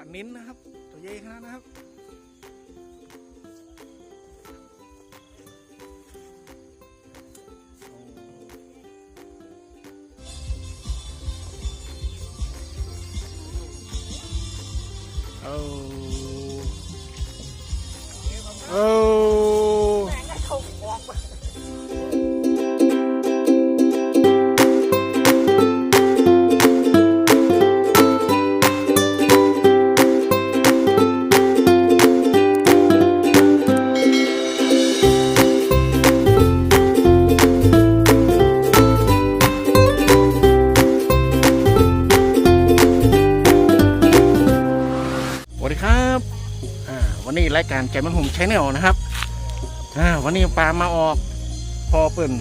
ลานิ้นนะครับ ตัวใหญ่ขนาดนะครับ รายการใจมันหุ่มใช้แนวนะครับวันนี้ปลามาออกพอเปิ่น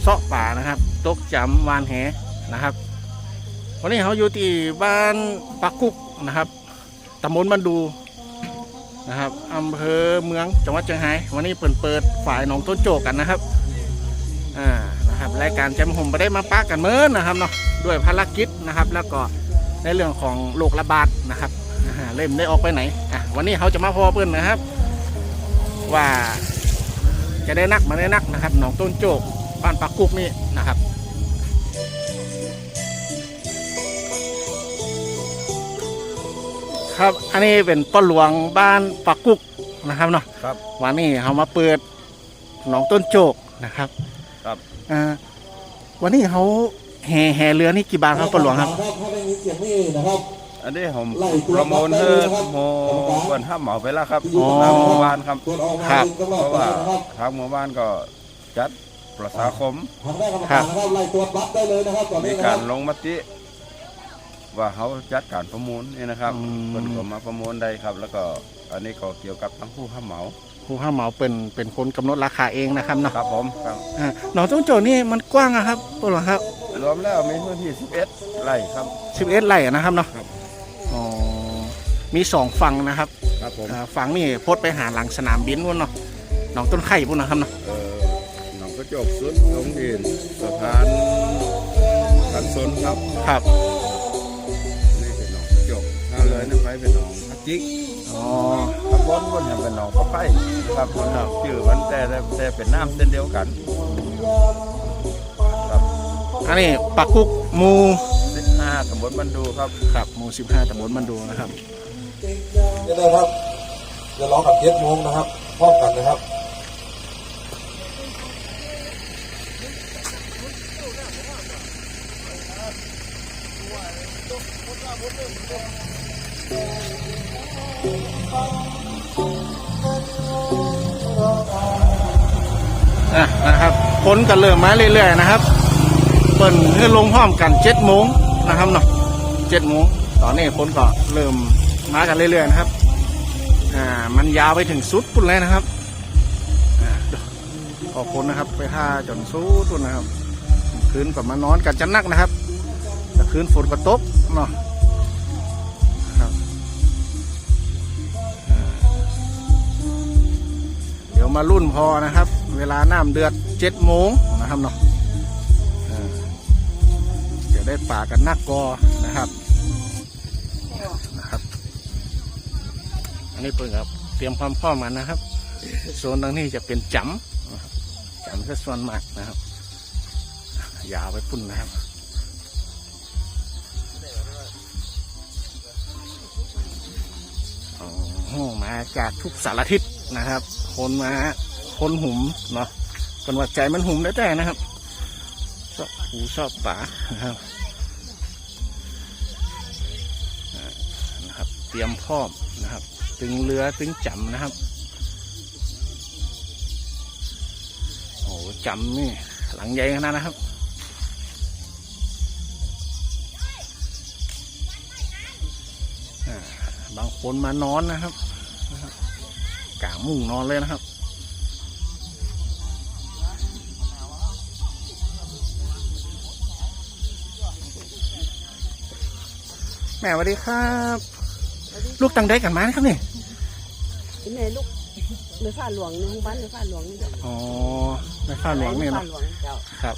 เซาะป่านะครับ ตกจำวานแหนะครับ วันนี้เขาอยู่ที่บ้านปักกุกนะครับตำบลบันดูนะครับอำเภอเมืองจังหวัดเชียงรายวันนี้เปิดเปิดฝ่ายหนองต้นโจกกันนะครับอ่านะครับรายการใจมันหุ่มไปได้มาปากันเมื่อนะครับเนาะด้วยภารกิจนะครับ แล้วก็ในเรื่องของโรคระบาดนะครับเล่มได้ออกไปไหนอะ วันนี้เขาจะมาพอเพื่อนนะครับ ว่าจะได้นักมาได้นักนะครับหนองต้นโจกบ้านปักกุกนี่นะครับครับ อันนี้เป็นต้นหลวงบ้านปักกุกนะครับเนาะครับวันนี้เขามาเปิดหนองต้นโจกนะครับ ครับอ่าวันนี้เขาแห่แห่เรือนี่กี่บาทครับต้นหลวงครับ ถ้าได้ยินเสียงนี่นะครับ อันนี้ผมไล่ตัวประมูลกลับได้เพื่เลยอนะครับโมเปิดห้ามเหมาไปแล้วครับอ๋อ ทางหมู่บ้านครับตรวจออกมาครับตลอเพดราะไปว่านะครับทางหมู่บ้านก็จัดประชาคม ทางได้กรรมการนะครับไล่ตัวรับได้เลยนะครับตอนมีนี้นะคการรับลงมติ ว่าเขาจัดการประมูลนี่นะครับอืมเพิ่นก็มาประมูลได้ครับ แล้วก็อันนี้ก็เกี่ยวกับทั้งผู้ห้ามเหมาผู้ห้าเหมาเป็นเป็นคนกำหนดราคาเองนะครับเนาะครับผมครับอ่าหนองต้นโจนี่มันกว้างอะครับต้นหลวงครับรวมแล้วมีพื้นที่ 11 ไร่ครับ 11ไร่อะนะครับเนาะครับอ๋อ มีสองฝั่งนะครับครับผมอ่าฝั่งนี่พดไปหาหลังสนามบินพุ่นเนาะหนองต้นไข่พุ่นนะครับเนาะเอ่อหนองกระจกสุดลงดินสะพานสันสนครับครับนี่เป็นหนองกระจกถ้าเลยนั่นไปเป็นหนองพักจิกอ๋อข้างบนบนเห็นเป็นหนองพระไผ่นะครับครับ ชื่อมันแต่แต่แต่เป็นน้ำเส้นเดียวกันครับอันนี้ปักกุกหมู สิบห้าตำบลบันดูครับครับหมู15ตำบลมันดูนะครับ นี่นะครับจะร้องกับเจ็ดโมงนะครับพร้อมกันนะครับอะนะครับคนก็เริ่มมาเรื่อยๆนะครับ เปิ่นให้ลงพร้อมกันเจ็ดโมงนะครับเนาะเจ็ดโมงตอนนี้คนก็เริ่ม มากันเรื่อยๆนะครับ อ่า มันยาวไปถึงสุดปุ่นเลยนะครับอ่าขอบคุณนะครับ ไปท่าจนสุดปุ่นนะครับ คืนก็มานอนกันจะนักนะครับแต่คืนฝนก็ตกเนาะครับเดี๋ยวมารุ่นพอนะครับ เวลาน้ำเดือดเจ็ดโมงนะครับเนาะเดี๋ยวได้ป่ากันนักกอนะครับ นี้เพิ่งครับเตรียมความพร้อมกันนะครับโซนตรงนี้จะเป็นจำบจำก็ส่วนมากนะครับยาวไปพุ่นนะครับโอ้โหมาจากทุกสารทิศนะครับ คนมาคนหุมเนาะคนว่าใจมันหุมได้แต่นะครับชอบหูชอบป่านะครับอ่านะครับ เตรียมพร้อมนะครับ ตึงเรือตึงจำนะครับโอ้โหจำนี่หลังใหญ่ขนาดนะครับบางคนมานอนนะครับนะครับกามุ้งนอนเลยนะครับแม่สวัสดีครับ ลูกตังได้กันมานะครับนี่แม่ลูกในฝ้าหลวงในห้องบ้านในฝ้าหลวงนี่เจ้าอ๋อในข้าวหลวงนี่ฝ้าเนาะหลวงเจ้าครับ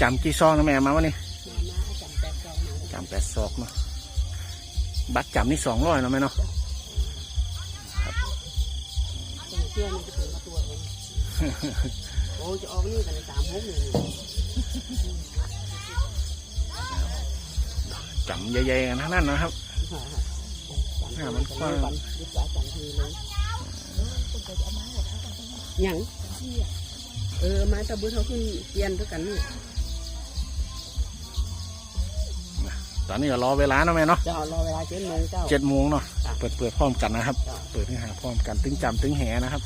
จำกี่ซองนะแม่มาวันนี้มามาจำแปดจองมาจำแปดซอกเนาะบัตรจำนี่สองร้อยเนาะแม่เนาะต้องเชื่อมันจะเป็นมาตัวเลยโอ้จะออกนี่กันในสามหกนี่จำใหญ่ๆกันทั้งนั้นนะครับ อ่ามันกว้างยึดจ่าจังทีเลยหยังเออไม้ตะบุเขาขึ้นเปลี่ยนด้วยกันนี่ตอนนี้ก็รอเวลาเนาะแม่เนาะเจ้ารอเวลาเจ็ดโมงเจ้าเจ็ดโมงเนาะจ้ะเปิดเปิดพร้อมกันนะครับจ้ะเปิดเนื้อหาพร้อมกันตึงจำตึงแหนะครับ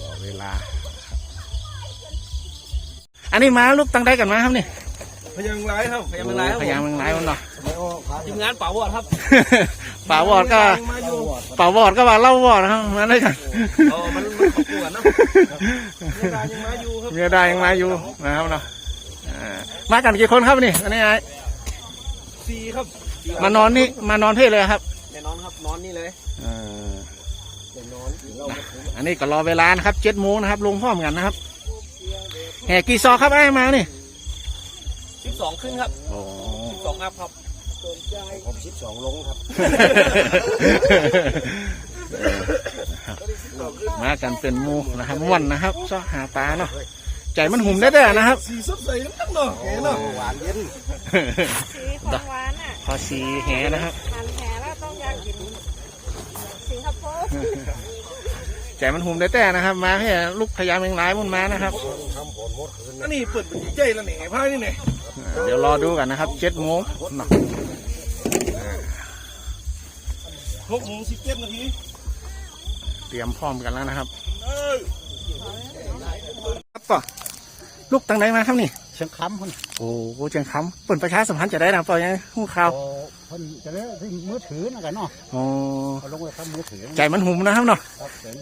รอเวลาครับอันนี้มาลูกตั้งได้กันมาครับนี่พยังไรครับพยังไรครับพยายามมึงไล่มันเนาะทีมงานป่าวอดครับ ป่าวอดก็มาอยู่ป่าวอดก็ว่าเล่าวอดนะครับมาได้กันเออมันมันขอบคุณเนาะยังมาอยู่ครับเมียได้ยังมาอยู่นะครับเนาะอ่ามากันกี่คนครับนี่อันนี้ไอ้สี่ครับ มานอนนี่มานอนเพ่เลยครับแน่นอนครับนอนนี่เลยเอออันนี้ก็รอเวลานะครับเจ็ดโมงนะครับลงพร้อมกันนะครับแห่กี่ซอกครับไอ้มานี่สิบสองครึ่งครับโอ้สิบสองอัพครับ ผมชิดสองลงครับมากันเป็นหมูนะครับม่วันนะครับซอกหาปลาเนาะใจมันหุ่มได้แต่นะครับสีสดใสทั้งเนาะเห็นเนาะหวานเย็นสีของหวานอะพอสีแหนะครับทานแผลแล้วต้องอยากกินสิงคโปร์ใจมันหุ่มได้แต่นะครับ มาให้ลูกพญาเมงลายมันมานะครับทำผลหมดคืนอันนี้เปิดเป็นใจแล้วเนี่ยไผ้านี่เนี่ย เดี๋ยวรอดูกันนะครับเจ็ดโมงเนาะหกโมงสิบเจ็ดนาทีเตรียมพร้อมกันแล้วนะครับเออครับป่ะลูกตั้งไหนมาครับนี่เชียงคำคนโอ้โหเจียงคำเปิดประชาสัมพันธ์จะได้นะเปล่ายังหูข่าวโอ้คนจะได้ที่มือถือนะกันเนาะโอ้เอาลงไว้ทำมือถือใจมันหุ่มนะครับเนาะครับเสร็จ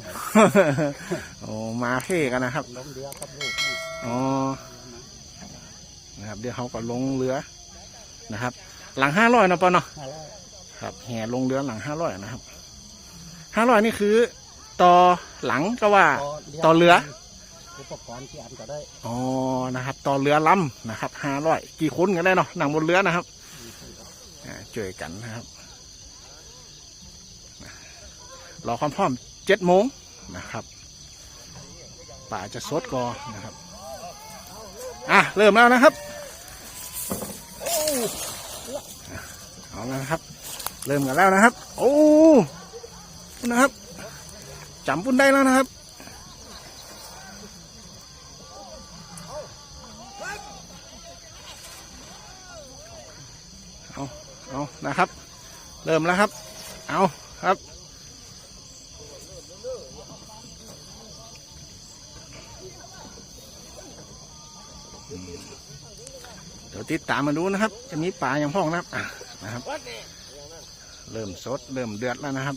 โอ้มาเท่กันนะครับลงเดียวครับลูกอ๋อ นะครับ เดี๋ยวเขาก็ลงเรือนะครับ หลังห้าร้อยนะปอเนาะอะไรครับ แห่ลงเรือหลังห้าร้อยนะครับห้าร้อยนี่คือต่อหลังก็ว่าต่อเรืออุปกรณ์ที่อันก็ได้อ๋อนะครับต่อเรือลำนะครับห้าร้อยกี่คนกันได้เนาะหนังบนเรือนะครับอ่าเจอกันนะครับรอความพร้อมเจ็ดโมงนะครับป่าจะสดก่อนนะครับ อะ เริ่มแล้วนะครับ เอาแล้วนะครับ เริ่มกันแล้วนะครับ โอ้นะครับจำปุ้นได้แล้วนะครับเอาเอานะครับ เริ่มแล้วครับ เอาครับเดี๋ยวติดตามมาดูนะครับ จะมีปลาอย่างพ่องนะครับนะครับ เริ่มสดเริ่มเดือดแล้วนะครับ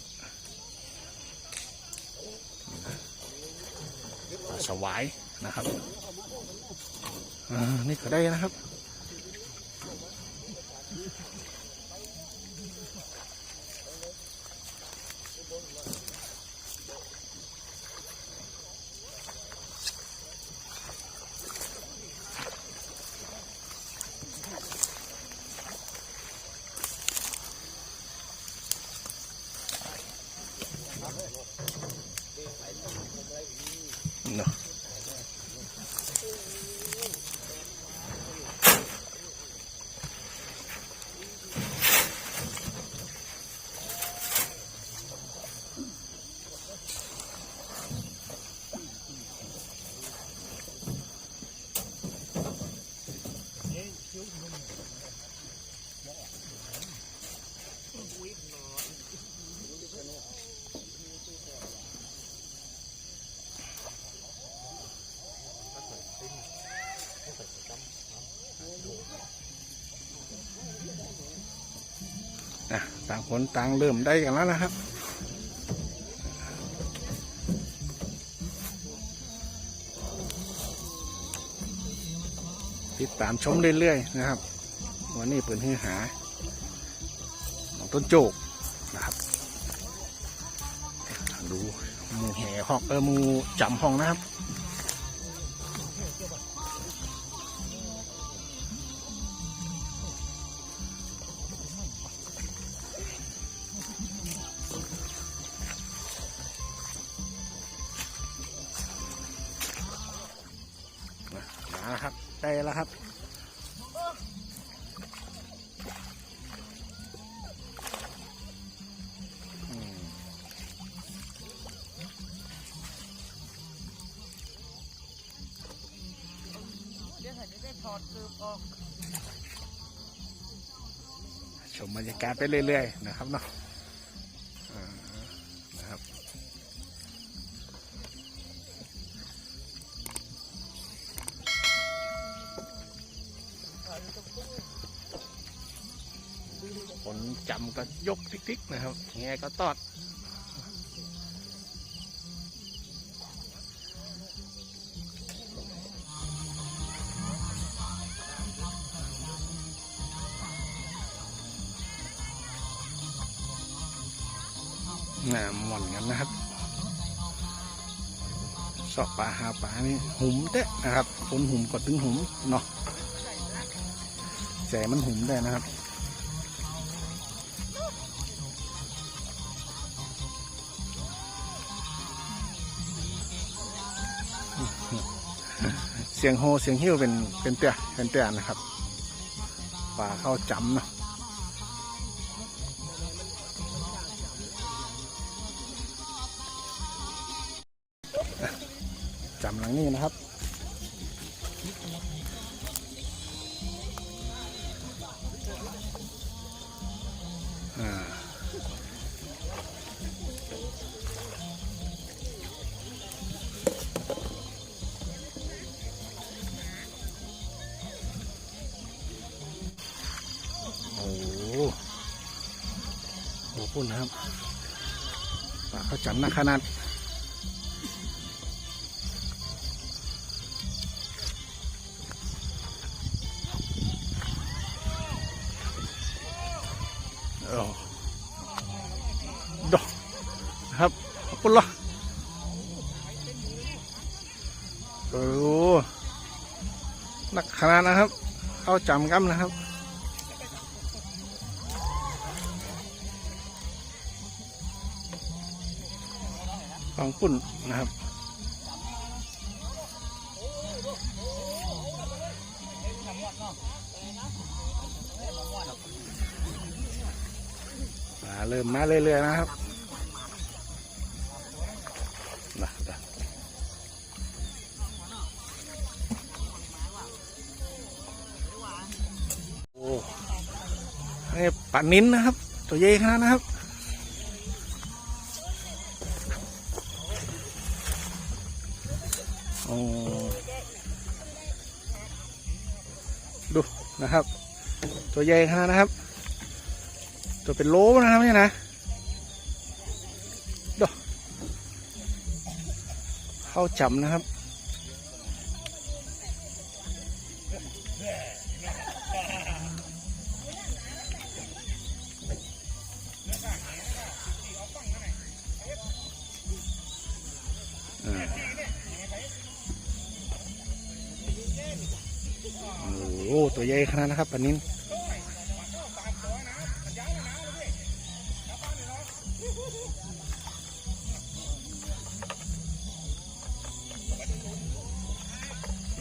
สวายนะครับ อ่า นี่ก็ได้นะครับ เนาะ อะต่างคนต่างเริ่มได้กันแล้วนะครับติดตามชมเรื่อยๆนะครับ วันนี้เปิดให้หาน้องต้นโจกนะครับ ดูมูแห่หองเออมูจำห้องนะครับ ได้แล้วครับอืมชมบรรยากาศไปเรื่อย ๆ นะครับเนาะ จำก็ยกทิกๆนะครับแงก็ตอดน่าหม่อนกันนะครับสอบปลาหาปลานี่หุมเตะนะครับฝนหุมก็ถึงหุมเนาะแสมันหุมได้นะครับ เสียงโฮเสียงหิ้วเป็นเป็นเตี้ยเป็นเตี้ยนะครับปลาเข้าจำเนาะจำหลังนี้นะครับ นักขนาดโอ้ดอกครับขอบคุณละโอ้นักขนาดนะครับ เข้าจำกันนะครับ ของปุ่นนะครับมาเริ่มมาเรื่อยๆนะครับนะโอ้นี่ปันนิ้นนะครับ ตัวใหญ่ขนาดนะครับ นะครับ ตัวใหญ่ขนาดนะครับ ตัวเป็นโลนะครับเนี่ยนะดูเข้าจำนะครับ ตัวใหญ่ขนาดนะครับปันนี้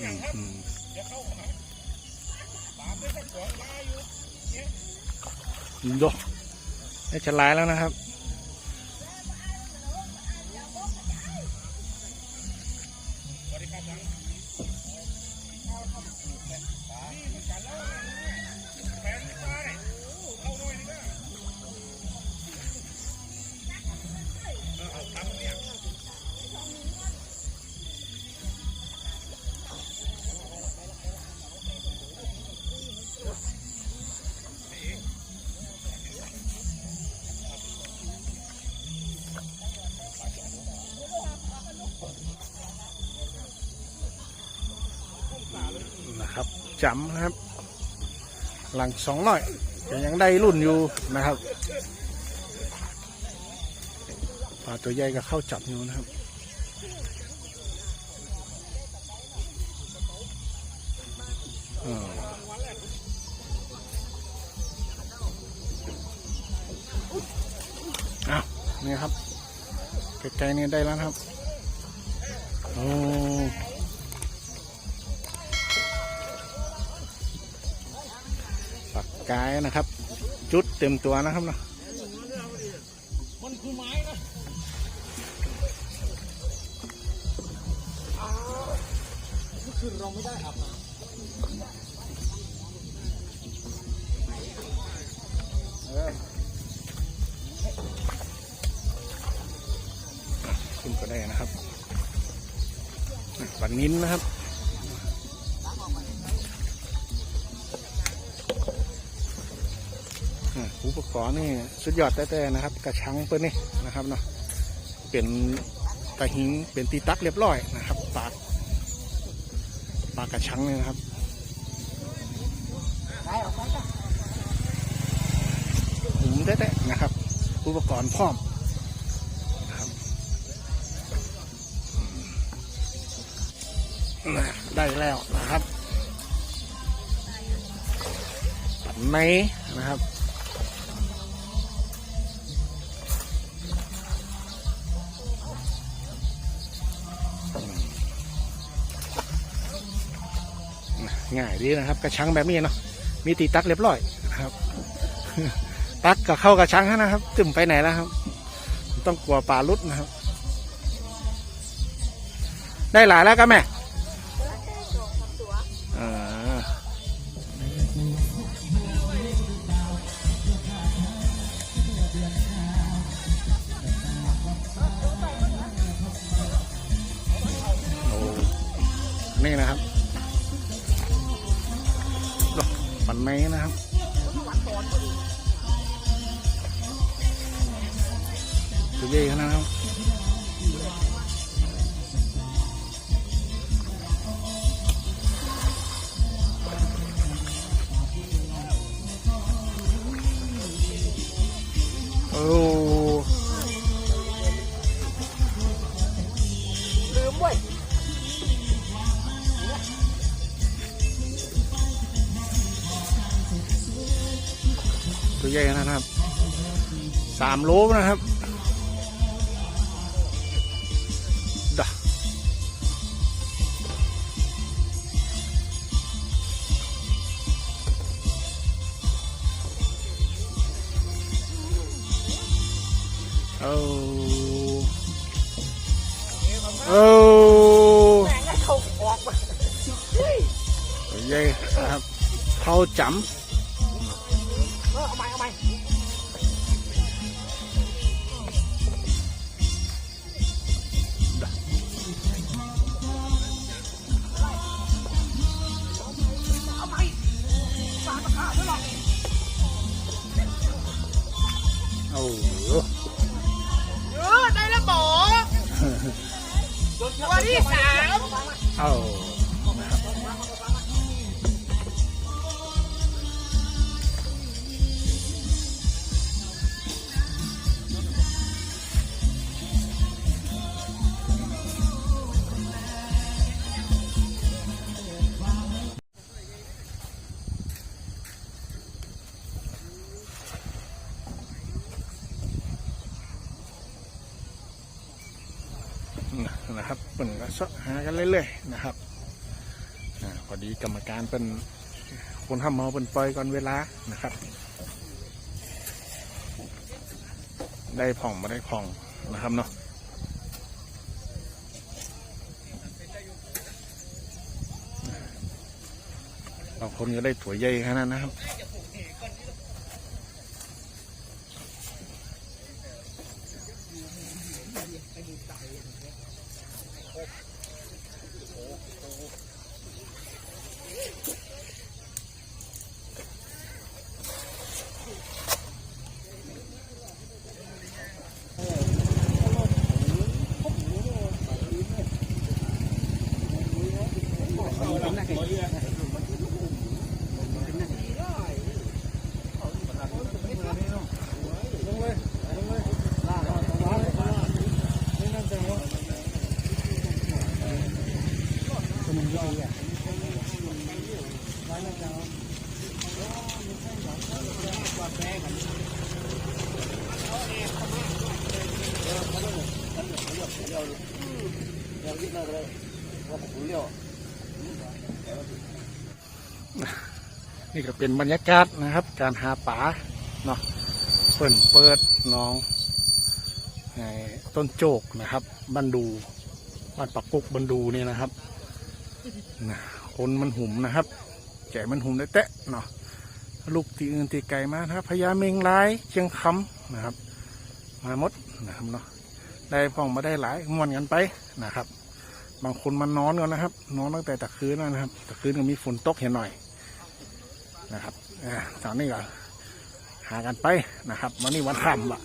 อืมอืมดูได้จะลายแล้วนะครับนะครับ เข้ามาขู่แฟนนี่มันกันแล้วแฟนนี่ก็ จำนะครับ หลังสองร้อยยังได้รุ่นอยู่นะครับปลาตัวใหญ่ก็เข้าจับอยู่นะครับอ้าวนี่ครับใกลๆนี่ได้แล้วครับ โอ้ กายนะครับ จุดเต็มตัวนะครับเนาะขึ้นก็ได้นะครับปันนิ้นนะครับ ปกรณ์นี่สุดยอดแต่ๆนะครับ กระชังเปิ้นนี่นะครับเนาะเป็นกระหิงเป็นตีตักเรียบร้อยนะครับปากปากกระชังนี่นะครับหุมแต่ๆนะครับ อุปกรณ์พร้อมได้แล้วนะครับปัดในนะครับ ง่ายดีนะครับ กระชังแบบนี้เนาะมีตีตักเรียบร้อยนะครับ ตักกับเข้ากระชังนะครับตึมไปไหนแล้วครับ ต้องกลัวปลาลุดนะครับ ได้หลายแล้วก็แม่อ่าโอ้นี่นะครับ ไม้นะครับ ตัวใหญ่ขนาดนั้นครับ ตัวใหญ่ขนาดนั้นครับสามโลนะครับดะโอ้โอ้แม่งก็เขาออกมาตัวใหญ่นะครับเข้าจำ เนะครับเปิ่นก็เสาะหากันเรื่อยๆนะครับอพอดีกรรมการเป็นคนทำเมาเป็นปล่อยก่อนเวลานะครับ ได้ผ่องมาได้ผ่องนะครับเนาะบางคนก็ได้ถั่วใหญ่ขนาดนะครับ นี่ก็เป็นบรรยากาศนะครับ การหาปลาเนาะเปิ่นเปิดน้องต้นโจกนะครับบันดูบ้านปักกุกบันดูนี่นะครับนะคนมันหุ่มนะครับ แก่มันหุ่มได้แตะเนาะลูกตีอื่นตีไก่มานะครับพญาเมงลายเชียงคำนะครับ มาหมดนะครับเนาะได้พ่องมาได้หลายมวนกันไปนะครับ บางคนมันนอนกันนะครับ นอนตั้งแต่ตะคืนนะครับตะคืนก็มีฝนตกเห็นหน่อย นะครับตอนนี้ก็หากันไปนะครับ วันนี้วันค่ำละ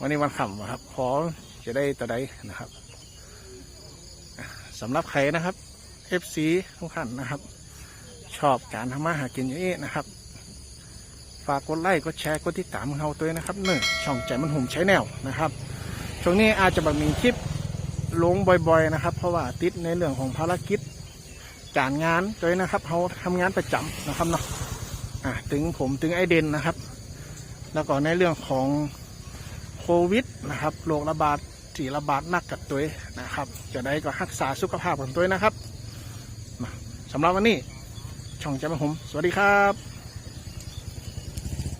วันนี้วันค่ำอะครับพอจะได้ตะไดนะครับสำหรับใครนะครับ FC ทุกท่านนะครับ ชอบการทำมาหากินอย่างนี้นะครับ ฝากกดไลค์กดแชร์กดติดตามของเราตัวนะครับเนื่องช่องใจมันหุ่มใช้แนวนะครับช่วงนี้อาจจะแบบมีคลิปลงบ่อยๆนะครับ เพราะว่าติดในเรื่องของภารกิจ การงานด้วยนะครับเขาทำงานประจำนะครับเนาะอะถึงผมถึงไอเดนนะครับ แล้วก็ในเรื่องของโควิดนะครับโรคระบาดที่ระบาดหนักกับตัวนะครับ จะได้ก็รักษาสุขภาพของตัวนะครับมาสำหรับวันนี้ ช่องใจมันผม สวัสดีครับ